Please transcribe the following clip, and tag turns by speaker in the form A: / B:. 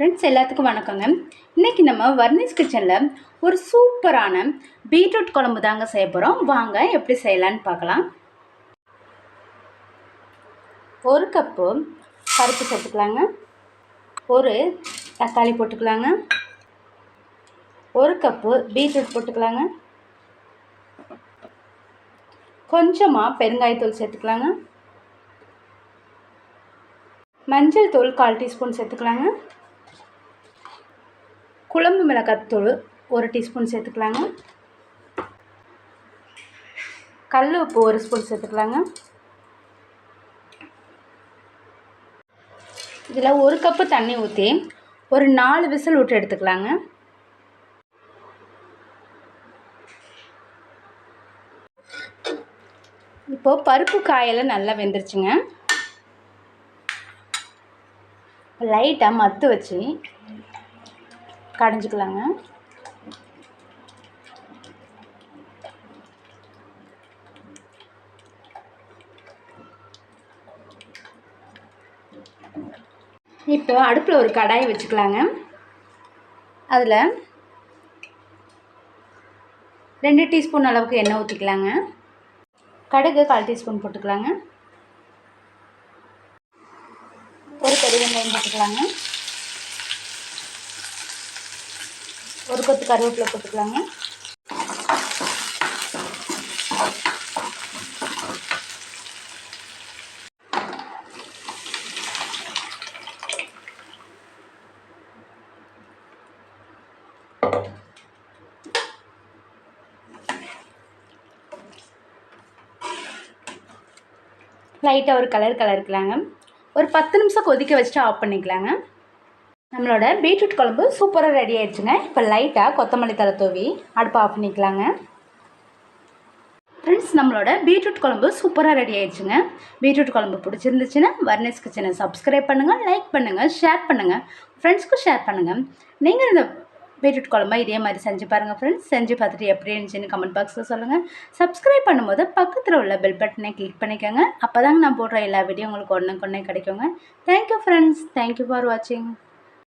A: Friends எல்லாத்துக்கும் வணக்கங்க. இன்றைக்கி நம்ம வர்னிஸ் கிச்சனில் ஒரு சூப்பரான பீட்ரூட் குழம்பு தாங்க செய்ய போகிறோம் வாங்க எப்படி செய்யலான்னு பார்க்கலாம். ஒரு கப்பு பருப்பு சேர்த்துக்கலாங்க. ஒரு தக்காளி போட்டுக்கலாங்க. ஒரு கப்பு பீட்ரூட் போட்டுக்கலாங்க. கொஞ்சமாக பெருங்காயத்தூள் சேர்த்துக்கலாங்க. மஞ்சள் தூள் கால் டீஸ்பூன் சேர்த்துக்கலாங்க. குழம்பு மிளகாத்தூள் ஒரு டீஸ்பூன் சேர்த்துக்கலாங்க. கல் உப்பு ஒரு ஸ்பூன் சேர்த்துக்கலாங்க. இதில் ஒரு கப்பு தண்ணி ஊற்றி ஒரு நாலு விசில் விட்டு எடுத்துக்கலாங்க. இப்போது பருப்பு காயெல்லாம் நல்லா வெந்துருச்சுங்க. லைட்டாக மத்து வச்சு கடைஞ்சிக்கலாங்க. இப்போ அடுப்பில் ஒரு கடாய் வச்சுக்கலாங்க. அதில் ரெண்டு டீஸ்பூன் அளவுக்கு எண்ணெய் ஊற்றிக்கலாங்க கடுகு கால் டீஸ்பூன் போட்டுக்கலாங்க. ஒரு பெரிய வெங்காயம் போட்டுக்கலாங்க. ஒரு கொத்து கருவேப்பிலை போட்டுக்கலாங்க. லைட்டாக ஒரு கலர் கலருக்கலாங்க ஒரு பத்து நிமிஷம் கொதிக்க வச்சுட்டு ஆஃப் பண்ணிக்கலாங்க. நம்மளோட பீட்ரூட் குழம்பு சூப்பராக ரெடி ஆயிடுச்சுங்க. இப்போ லைட்டாக கொத்தமல்லி தலை தூவி அடுப்பு ஆஃப் பண்ணிக்கலாங்க. ஃப்ரெண்ட்ஸ் நம்மளோட பீட்ரூட் குழம்பு சூப்பராக ரெடி ஆயிடுச்சுங்க. பீட்ரூட் குழம்பு பிடிச்சிருந்துச்சுன்னா வர்னஸ் கிச்சனை சப்ஸ்கிரைப் பண்ணுங்கள் லைக் பண்ணுங்கள் ஷேர் பண்ணுங்கள் ஃப்ரெண்ட்ஸ்க்கும் ஷேர் பண்ணுங்கள் நீங்கள் இந்த பீட்ரூட் குழம்பா இதே மாதிரி செஞ்சு பாருங்கள் ஃப்ரெண்ட்ஸ் செஞ்சு பார்த்துட்டு எப்படி இருந்துச்சுன்னு கமெண்ட் பாக்ஸில் சொல்லுங்கள் சப்ஸ்கிரைப் பண்ணும்போது பக்கத்தில் உள்ள பெல் பட்டனை கிளிக் பண்ணிக்கோங்க. அப்போ தாங்க நான் போடுற எல்லா வீடியோ உங்களுக்கு ஒன்று கொன்னே கிடைக்குங்க. தேங்க்யூ ஃப்ரெண்ட்ஸ் தேங்க்யூ ஃபார் வாட்சிங்